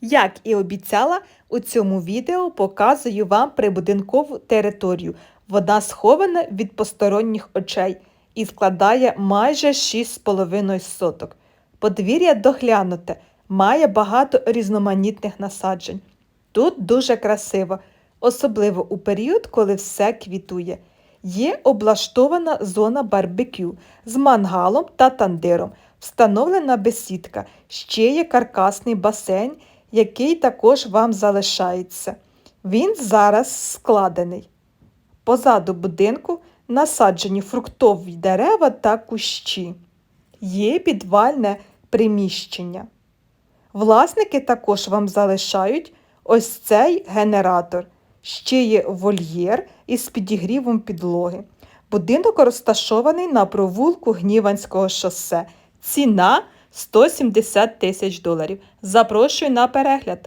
Як і обіцяла, у цьому відео показую вам прибудинкову територію. Вона схована від посторонніх очей і складає майже 6,5 соток. Подвір'я доглянуте, має багато різноманітних насаджень. Тут дуже красиво, особливо у період, коли все квітує. Є облаштована зона барбекю з мангалом та тандиром, встановлена бесідка, ще є каркасний басейн, який також вам залишається. Він зараз складений. Позаду будинку насаджені фруктові дерева та кущі. Є підвальне приміщення. Власники також вам залишають ось цей генератор. Ще є вольєр із підігрівом підлоги. Будинок розташований на провулку Гніванського шосе. Ціна 170 тисяч доларів. Запрошую на перегляд.